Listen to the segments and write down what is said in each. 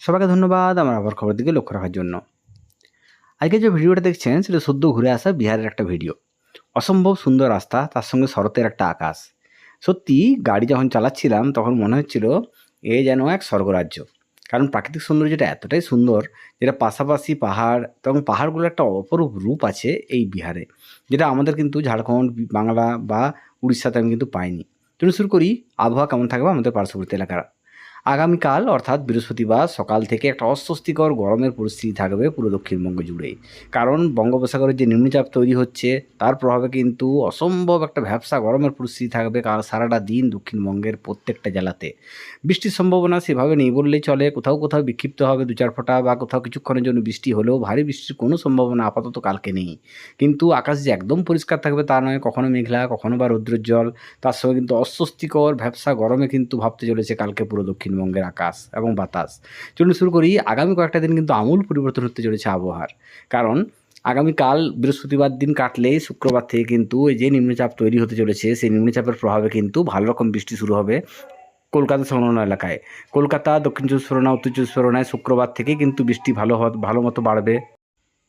সবাইকে ধন্যবাদ আমার আবার খবর দিকে লক্ষ্য রাখার জন্য। আজকে যে ভিডিওটা দেখছেন, সেটা সদ্য ঘুরে আসা বিহারের একটা ভিডিও। অসম্ভব সুন্দর রাস্তা, তার সঙ্গে শরতের একটা আকাশ। সত্যি, গাড়ি যখন চালাচ্ছিলাম, তখন মনে হচ্ছিল এ যেন এক স্বর্গরাজ্য। কারণ প্রাকৃতিক সৌন্দর্যটা এতটাই সুন্দর, যেটা পাশাপাশি পাহাড় এবং পাহাড়গুলোর একটা অপরূপ রূপ আছে এই বিহারে, যেটা আমাদের কিন্তু ঝাড়খণ্ড, বাংলা বা উড়িষ্যাতে আমি কিন্তু পাইনি। চলুন শুরু করি, আবহাওয়া কেমন থাকবে আমাদের পার্শ্ববর্তী এলাকার আগামীকাল, অর্থাৎ বৃহস্পতিবার সকাল থেকে একটা অস্বস্তিকর গরমের পরিস্থিতি থাকবে পুরো দক্ষিণবঙ্গ জুড়ে কারণ বঙ্গোপসাগরের যে নিম্নচাপ তৈরি হচ্ছে, তার প্রভাবে কিন্তু অসম্ভব একটা ভ্যাবসা গরমের পরিস্থিতি থাকবে কাল সারাটা দিন দক্ষিণবঙ্গের প্রত্যেকটা জেলাতে। বৃষ্টির সম্ভাবনা সেভাবে নেই বললেই চলে, কোথাও কোথাও বিক্ষিপ্ত হবে দু চার ফোঁটা বা কোথাও কিছুক্ষণের জন্য বৃষ্টি হলেও ভারী বৃষ্টির কোনো সম্ভাবনা আপাতত কালকে নেই। কিন্তু আকাশ যে একদম পরিষ্কার থাকবে তা নয়, কখনো মেঘলা, কখনো বা রৌদ্রোজ্জ্বল, তার সঙ্গে কিন্তু অস্বস্তিকর ভ্যাবসা গরমে কিন্তু ভাবতে চলেছে কালকে পুরো দক্ষিণবঙ্গের আকাশ এবং বাতাস। চলুন শুরু করি, আগামী কয়েকটা দিন কিন্তু আমূল পরিবর্তন হতে চলেছে আবহাওয়ার। কারণ, আগামীকাল বৃহস্পতিবার দিন কাটলেই শুক্রবার থেকে কিন্তু এই যে নিম্নচাপ তৈরি হতে চলেছে, সেই নিম্নচাপের প্রভাবে কিন্তু ভালো রকম বৃষ্টি শুরু হবে কলকাতা সংলগ্ন এলাকায়। কলকাতা, দক্ষিণ চব্বিশ পরগনা, উত্তর চব্বিশ পরগনায় শুক্রবার থেকে কিন্তু বৃষ্টি ভালো ভালো মতো বাড়বে।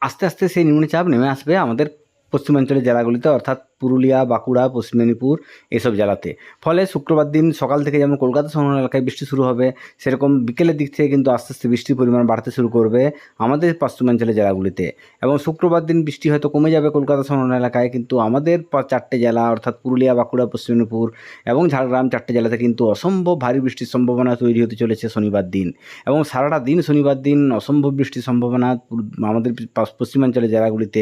আস্তে আস্তে সেই নিম্নচাপ নেমে আসবে আমাদের পশ্চিমাঞ্চলের জেলাগুলিতে, অর্থাৎ পুরুলিয়া, বাঁকুড়া, পশ্চিম মেদিনীপুর এসব জেলাতে। ফলে শুক্রবার দিন সকাল থেকে যেমন কলকাতা সংলগ্ন এলাকায় বৃষ্টি শুরু হবে, সেরকম বিকেলের দিক থেকে কিন্তু আস্তে আস্তে বৃষ্টির পরিমাণ বাড়তে শুরু করবে আমাদের পশ্চিমাঞ্চলের জেলাগুলিতে। এবং শুক্রবার দিন বৃষ্টি হয়তো কমে যাবে কলকাতা সংলগ্ন এলাকায়, কিন্তু আমাদের চারটে জেলা, অর্থাৎ পুরুলিয়া, বাঁকুড়া, পশ্চিম মেদিনীপুর এবং ঝাড়গ্রাম চারটে জেলাতে কিন্তু অসম্ভব ভারী বৃষ্টির সম্ভাবনা তৈরি হতে চলেছে শনিবার দিন। এবং সারাটা দিন শনিবার দিন অসম্ভব বৃষ্টির সম্ভাবনা আমাদের পশ্চিমাঞ্চলের জেলাগুলিতে,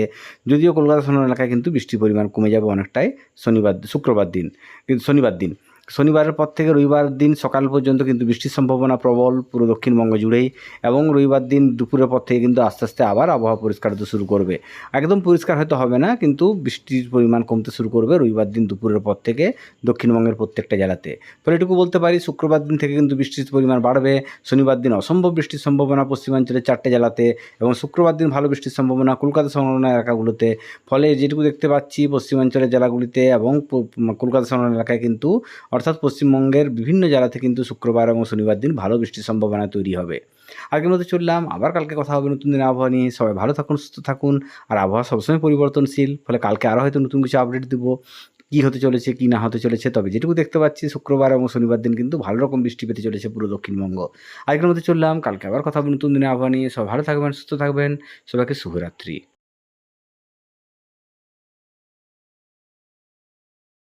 যদিও কলকাতা শহর এলাকায় কিন্তু বৃষ্টির পরিমাণ কমে যাবে অনেকটাই শনিবার শুক্রবার দিন কিন্তু শনিবার দিন। শনিবারের পর থেকে রবিবার দিন সকাল পর্যন্ত কিন্তু বৃষ্টির সম্ভাবনা প্রবল, পুরো দক্ষিণবঙ্গ জুড়েই এবং রবিবার দিন দুপুরের পর থেকে কিন্তু আস্তে আস্তে আবার আবহাওয়া পরিষ্কার হতে শুরু করবে। একদম পরিষ্কার হয়তো হবে না, কিন্তু বৃষ্টির পরিমাণ কমতে শুরু করবে রবিবার দিন দুপুরের পর থেকে দক্ষিণবঙ্গের প্রত্যেকটা জেলাতে। ফলে এটুকু বলতে পারি, শুক্রবার দিন থেকে কিন্তু বৃষ্টির পরিমাণ বাড়বে, শনিবার দিন অসম্ভব বৃষ্টির সম্ভাবনা পশ্চিমাঞ্চলের চারটে জেলাতে এবং শুক্রবার দিন ভালো বৃষ্টির সম্ভাবনা কলকাতা সংলগ্ন এলাকাগুলোতে। ফলে যেটুকু দেখতে পাচ্ছি, পশ্চিমাঞ্চলের জেলাগুলিতে এবং কলকাতা সংলগ্ন এলাকায় কিন্তু অর্থাৎ পশ্চিমবঙ্গের বিভিন্ন জেলাতে কিন্তু শুক্রবার এবং শনিবার দিন ভালো বৃষ্টির সম্ভাবনা তৈরি হবে। আগের মতো চললাম, আবার কালকে কথা হবে নতুন দিন আবহাওয়া নিয়ে। সবাই ভালো থাকুন, সুস্থ থাকুন। আর আবহাওয়া সবসময় পরিবর্তনশীল, ফলে কালকে আরও হয়তো নতুন কিছু আপডেট দেবো। কী হতে চলেছে, কী না হতে চলেছে, তবে যেটুকু দেখতে পাচ্ছি শুক্রবার এবং শনিবার দিন কিন্তু ভালো রকম বৃষ্টি পেতে চলেছে পুরো দক্ষিণবঙ্গ। আজকের মতো চললাম, কালকে আবার কথা হবে নতুন দিনে আবহাওয়া নিয়ে। সবাই ভালো থাকবেন, সুস্থ থাকবেন। সবাইকে শুভরাত্রি।